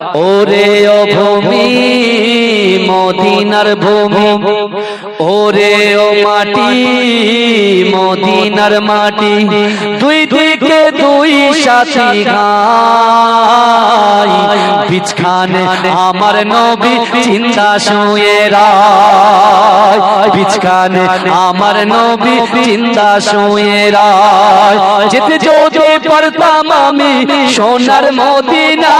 ওরে ও ভূমি, মদিনার ভূমি। ওরে ও মাটি, মদিনার মাটি। দুই দিকে দুই সাথী গাই বিছখানে আমার নবী চিন্তা শুয়ে রায়। বিছখানে আমার নবী চিন্তা শুয়ে রায়। যেতে যদি পারতাম আমি সোনার মদিনা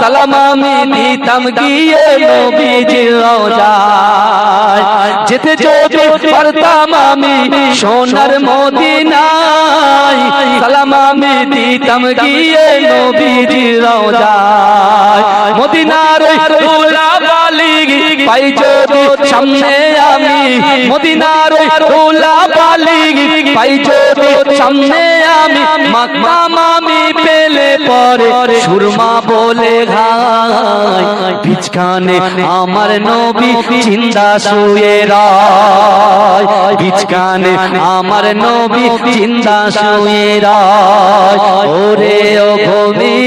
সালাম আমি দিতাম গিয়ে নবীজির রওজায় যেতে যদি পারতাম আমি সোনার মদিনায় সালাম আমি দিতাম গিয়ে নবীজির রওজায় মদিনার বালি পাই যদি সামনে আমি মদিনার বালি পাই যদি সামনে আমি মাকমাম আমি পেলে পরে সুরমা বলে ঘাই বিচকানে আমার নবী চিন্তা শুয়ে রায় বিচকানে আমার নবী চিন্তা শুয়ে রায়। ওরে ও ভূমি,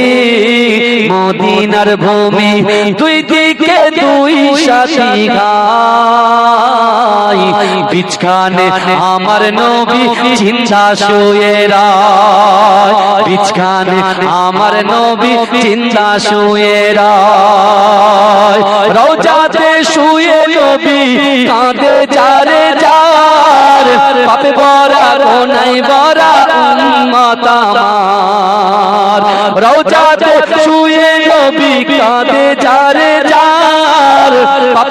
মদিনার ভূমি, দুই দিকে দুই সাথী গাই বিচকানে আমার নবী চিন্তা শুয়ে রায়। বিচকানে আমার নবী চিন্তা শুয়ে রায়। রওজাতে শুয়ে নবী কাঁদে যারে যার পাপে বরা কোনাই বরা উম্মত আমার। রওজাতে শুয়ে নবী কাঁদে পাপে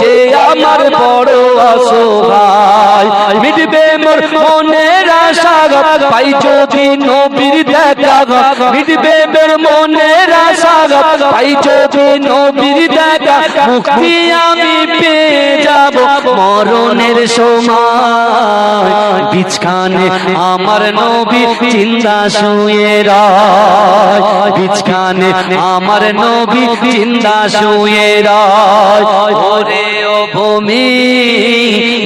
যে আমার বড় অসহায় মিটবে মোর মনের আশা পাই যদি নবীর দেখা মিটবে মোর মনের আশা পাই যদি নবীর দেখা মুক্তি আমি পেয়ে যাব মরণের সময়। বিছখানে আমার নবী চিন্তা শুয়ে রায়। বিছখানে আমার নবী চিন্তা শুয়ে ওরে ও ভূমি,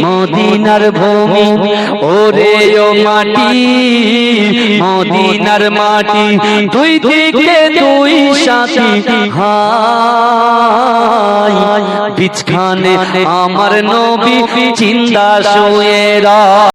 মদিনার ভূমি, ওরে ও মাটি, মদিনার মাটি, দুই দিকে দুই সাথী হাই আমার নবী চিন্তা শুয়ে রায়।